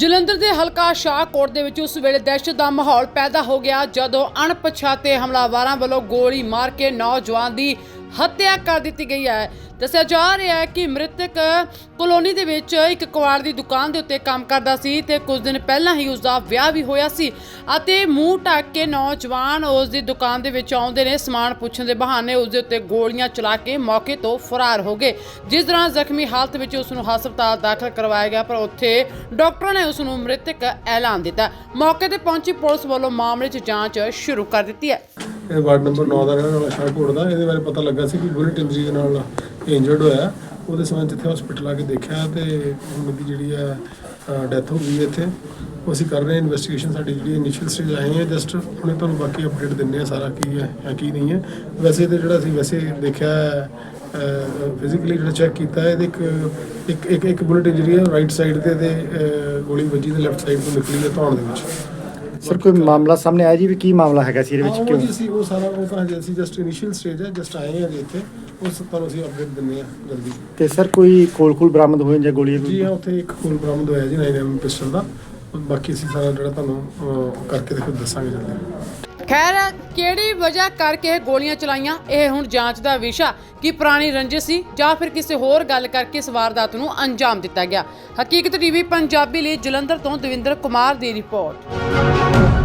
ਜਲੰਧਰ ਦੇ ਹਲਕਾ ਸ਼ਾਹਕੋਟ ਦੇ ਵਿੱਚ ਉਸ ਵੇਲੇ ਦਹਿਸ਼ਤ ਦਾ ਮਾਹੌਲ ਪੈਦਾ ਹੋ ਗਿਆ ਜਦੋਂ ਅਣਪਛਾਤੇ ਹਮਲਾਵਰਾਂ ਵੱਲੋਂ ਗੋਲੀ ਮਾਰ ਕੇ ਨੌਜਵਾਨ ਦੀ ਹੱਤਿਆ ਕਰ ਦਿੱਤੀ ਗਈ ਹੈ। ਦੱਸਿਆ ਜਾ ਰਿਹਾ ਹੈ ਕਿ ਮ੍ਰਿਤਕ ਕਲੋਨੀ ਦੇ ਵਿੱਚ ਇੱਕ ਕਵਾੜ ਦੀ ਦੁਕਾਨ ਦੇ ਉੱਤੇ ਕੰਮ ਕਰਦਾ ਸੀ ਤੇ ਕੁਝ ਦਿਨ ਪਹਿਲਾਂ ਹੀ ਉਸ ਦਾ ਵਿਆਹ ਵੀ ਹੋਇਆ ਸੀ ਅਤੇ ਮੂੰਹ ਢੱਕ ਕੇ ਨੌਜਵਾਨ ਉਸ ਦੀ ਦੁਕਾਨ ਦੇ ਵਿੱਚ ਆਉਂਦੇ ਨੇ। ਸਮਾਨ ਪੁੱਛਣ ਦੇ ਬਹਾਨੇ ਉਸ ਦੇ ਉੱਤੇ ਗੋਲੀਆਂ ਚਲਾ ਕੇ ਮੌਕੇ ਤੋਂ ਫਰਾਰ ਹੋ ਗਏ। ਜਿਸ ਦੌਰਾਨ ਜ਼ਖਮੀ ਹਾਲਤ ਵਿੱਚ ਉਸ ਨੂੰ ਹਸਪਤਾਲ ਦਾਖਲ ਕਰਵਾਇਆ ਗਿਆ, ਪਰ ਉੱਥੇ ਡਾਕਟਰਾਂ ਨੇ ਉਸ ਨੂੰ ਮ੍ਰਿਤਕ ਐਲਾਨ ਦਿੱਤਾ। ਮੌਕੇ ਤੇ ਪਹੁੰਚੀ ਪੁਲਿਸ ਵੱਲੋਂ ਮਾਮਲੇ 'ਚ ਜਾਂਚ ਸ਼ੁਰੂ ਕਰ ਦਿੱਤੀ ਹੈ। ਇਹ ਵਾਰਡ ਨੰਬਰ 9 ਦਾ ਰਹਿਣ ਵਾਲਾ ਸ਼ਾਹਕੋਟ ਦਾ। ਇਹਦੇ ਬਾਰੇ ਪਤਾ ਲੱਗਾ ਸੀ ਕਿ ਬੁਲਟ ਇੰਜਰੀ ਦੇ ਨਾਲ ਇੰਜਰਡ ਹੋਇਆ। ਉਹਦੇ ਸੰਬੰਧ ਜਿੱਥੇ ਹਸਪੀਟਲ ਆ ਕੇ ਦੇਖਿਆ ਤੇ ਉਹਨਾਂ ਦੀ ਜਿਹੜੀ ਹੈ ਡੈਥ ਹੋ ਗਈ ਹੈ ਇੱਥੇ। ਉਹ ਅਸੀਂ ਕਰ ਰਹੇ ਹਾਂ ਇਨਵੈਸਟੀਗੇਸ਼ਨ ਸਾਡੀ ਜਿਹੜੀ ਇਨੀਸ਼ੀਅਲ ਸਟੇਜ ਆਈ ਹੈ ਜਸਟ ਉਹਨੇ ਤੁਹਾਨੂੰ ਬਾਕੀ ਅਪਡੇਟ ਦਿੰਦੇ ਆ ਸਾਰਾ ਕੀ ਹੈ ਜਾਂ ਕੀ ਨਹੀਂ ਹੈ। ਵੈਸੇ ਤੇ ਜਿਹੜਾ ਅਸੀਂ ਵੈਸੇ ਦੇਖਿਆ ਫਿਜ਼ੀਕਲੀ ਜਿਹੜਾ ਚੈੱਕ ਕੀਤਾ ਹੈ ਇਹਦੇ ਇੱਕ ਇੱਕ ਇੱਕ ਇੱਕ ਬੁਲਟ ਇੰਜਰੀ ਹੈ ਰਾਈਟ ਸਾਈਡ ਤੇ ਤੇ ਗੋਲੀ ਵੱਜੀ ਤੇ ਲੈਫਟ ਸਾਈਡ ਤੋਂ ਨਿਕਲੀ ਹੈ ਧੌਣ ਦੇ ਵਿੱਚ। ਸਰ ਕੋਈ ਮਾਮਲਾ ਸਾਹਮਣੇ ਆਇਆ ਜੀ? ਵੀ ਕੀ ਮਾਮਲਾ ਹੈਗਾ ਸੀ ਇਹਦੇ ਵਿੱਚ? ਉਹ ਕਿਉਂ? ਜੀ ਉਹ ਸਾਰਾ ਉਹ ਤਾਂ ਹਜੇ ਅਸੀਂ ਜਸਟ ਇਨੀਸ਼ੀਅਲ ਸਟੇਜ ਹੈ ਜਸਟ ਆਏ ਹਾਂ ਜੀ ਇੱਥੇ। ਉਸ ਤੁਹਾਨੂੰ ਅਸੀਂ ਅਪਡੇਟ ਦਿੰਦੇ ਹਾਂ ਜਲਦੀ। ਤੇ ਸਰ ਕੋਈ ਕੋਲ ਖੂਲ ਬਰਾਮਦ ਹੋਏ ਜਾਂ ਗੋਲੀ ਜੀ ਹਾਂ ਉੱਥੇ ਇੱਕ ਖੋਲ ਬਰਾਮਦ ਹੋਇਆ ਜੀ 9mm ਪਿਸਟਲ ਦਾ। ਬਾਕੀ ਅਸੀਂ ਸਾਰਾ ਜਿਹੜਾ ਤੁਹਾਨੂੰ ਕਰਕੇ ਤੇ ਫਿਰ ਦੱਸਾਂਗੇ ਜਲਦੀ। ਖੈਰ, ਕਿਹੜੀ ਵਜ੍ਹਾ ਕਰਕੇ ਇਹ ਗੋਲੀਆਂ ਚਲਾਈਆਂ? ਇਹ ਹੁਣ ਜਾਂਚ ਦਾ ਵਿਸ਼ਾ ਕਿ ਪੁਰਾਣੀ ਰੰਜਿਸ਼ ਸੀ ਜਾਂ ਫਿਰ ਕਿਸੇ ਹੋਰ ਗੱਲ ਕਰਕੇ ਇਸ ਵਾਰਦਾਤ ਨੂੰ ਅੰਜਾਮ ਦਿੱਤਾ ਗਿਆ। ਹਕੀਕਤ ਟੀਵੀ, ਪੰਜਾਬੀ ਲਈ ਜਲੰਧਰ ਤੋਂ ਦਵਿੰਦਰ ਕੁਮਾਰ ਦੀ ਰਿਪੋਰਟ।